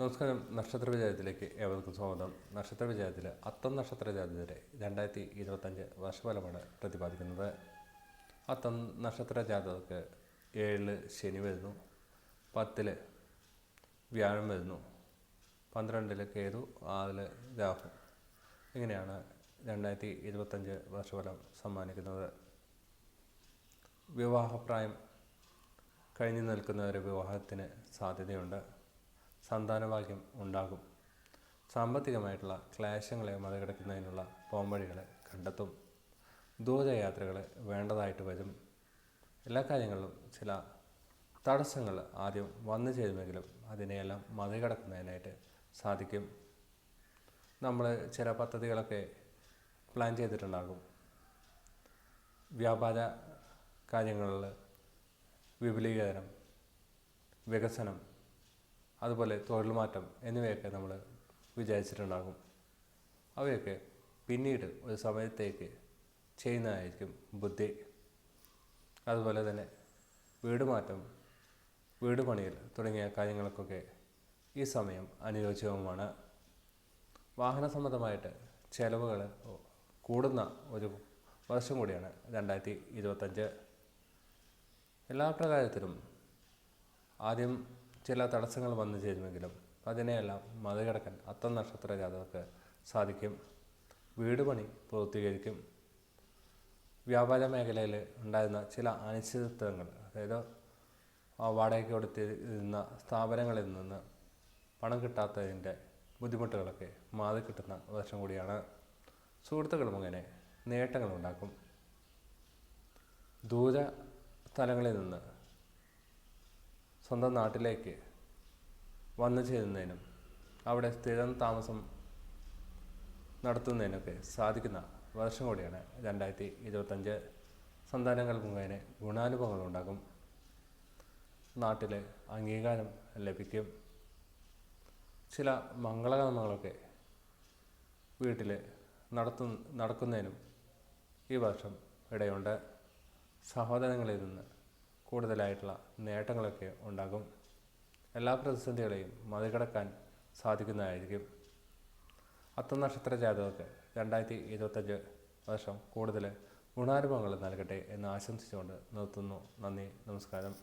നമസ്കാരം. നക്ഷത്ര വിജയത്തിലേക്ക് ഏവർക്കും സ്വാഗതം. നക്ഷത്ര വിജയത്തിൽ അത്തം നക്ഷത്ര ജാതകരെ രണ്ടായിരത്തി ഇരുപത്തഞ്ച് വർഷഫലമാണ് പ്രതിപാദിക്കുന്നത്. അത്തം നക്ഷത്ര ജാതകർക്ക് ഏഴിൽ ശനി വരുന്നു പത്തിൽ വ്യാഴം വരുന്നു പന്ത്രണ്ടിൽ കേതു ആറിൽ രാഹു. ഇങ്ങനെയാണ് രണ്ടായിരത്തി ഇരുപത്തഞ്ച് വർഷഫലം സമ്മാനിക്കുന്നത്. വിവാഹപ്രായം കഴിഞ്ഞു നിൽക്കുന്നവരെ വിവാഹത്തിന് സാധ്യതയുണ്ട്. സന്താനഭാഗ്യം ഉണ്ടാകും. സാമ്പത്തികമായിട്ടുള്ള ക്ലേശങ്ങളെ മറികടക്കുന്നതിനുള്ള പോംവഴികളെ കണ്ടെത്തും. ദൂരയാത്രകൾ വേണ്ടതായിട്ട് വരും. എല്ലാ കാര്യങ്ങളിലും ചില തടസ്സങ്ങൾ ആദ്യം വന്നു ചേരുമെങ്കിലും അതിനെയെല്ലാം മറികടക്കുന്നതിനായിട്ട് സാധിക്കും. നമ്മൾ ചില പദ്ധതികളൊക്കെ പ്ലാൻ ചെയ്തിട്ടുണ്ടാകും. വ്യാപാര കാര്യങ്ങളിൽ വിപുലീകരണം വികസനം അതുപോലെ തൊഴിൽ മാറ്റം എന്നിവയൊക്കെ നമ്മൾ വിചാരിച്ചിട്ടുണ്ടാകും. അവയൊക്കെ പിന്നീട് ഒരു സമയത്തേക്ക് ചെയ്യുന്നതായിരിക്കും ബുദ്ധി. അതുപോലെ തന്നെ വീട് മാറ്റം വീട് പണിയൽ തുടങ്ങിയ കാര്യങ്ങൾക്കൊക്കെ ഈ സമയം അനുയോജ്യവുമാണ്. വാഹന സംബന്ധമായിട്ട് ചെലവുകൾ കൂടുന്ന ഒരു വർഷം കൂടിയാണ് രണ്ടായിരത്തി ഇരുപത്തഞ്ച്. എല്ലാ പ്രകാരത്തിലും ആദ്യം ചില തടസ്സങ്ങൾ വന്നു ചേരുമെങ്കിലും അതിനെയെല്ലാം മറികടക്കാൻ അത്തം നക്ഷത്ര ജാതകർക്ക് സാധിക്കും. വീട് പണി പൂർത്തീകരിക്കും. വ്യാപാര മേഖലയിൽ ഉണ്ടായിരുന്ന ചില അനിശ്ചിതത്വങ്ങൾ അതായത് വാടകയ്ക്ക് കൊടുത്തിരുന്ന സ്ഥാപനങ്ങളിൽ നിന്ന് പണം കിട്ടാത്തതിന്റെ ബുദ്ധിമുട്ടുകളൊക്കെ മാറി കിട്ടുന്ന വർഷം കൂടിയാണ്. സുഹൃത്തുക്കളും അങ്ങനെ നേട്ടങ്ങളുണ്ടാക്കും. ദൂര സ്ഥലങ്ങളിൽ നിന്ന് സ്വന്തം നാട്ടിലേക്ക് വന്നു ചേരുന്നതിനും അവിടെ സ്ഥിരം താമസം നടത്തുന്നതിനൊക്കെ സാധിക്കുന്ന വർഷം കൂടിയാണ് രണ്ടായിരത്തി ഇരുപത്തഞ്ച് സന്താനങ്ങൾ മുഖേന ഗുണാനുഭവങ്ങൾ ഉണ്ടാകും നാട്ടിൽ അംഗീകാരം ലഭിക്കും. ചില മംഗളകർമ്മങ്ങളൊക്കെ വീട്ടിൽ നടത്തു നടക്കുന്നതിനും ഈ വർഷം ഇടയുണ്ട്. സഹോദരങ്ങളിൽ നിന്ന് കൂടുതലായിട്ടുള്ള നേട്ടങ്ങളൊക്കെ ഉണ്ടാകും. എല്ലാ പ്രതിസന്ധികളെയും മറികടക്കാൻ സാധിക്കുന്നതായിരിക്കും. അത്ത നക്ഷത്ര ജാതകർക്ക് രണ്ടായിരത്തി ഇരുപത്തഞ്ച് വർഷം കൂടുതൽ ഗുണാനുഭവങ്ങൾ നൽകട്ടെ എന്ന് ആശംസിച്ചുകൊണ്ട് നിർത്തുന്നു. നന്ദി നമസ്കാരം.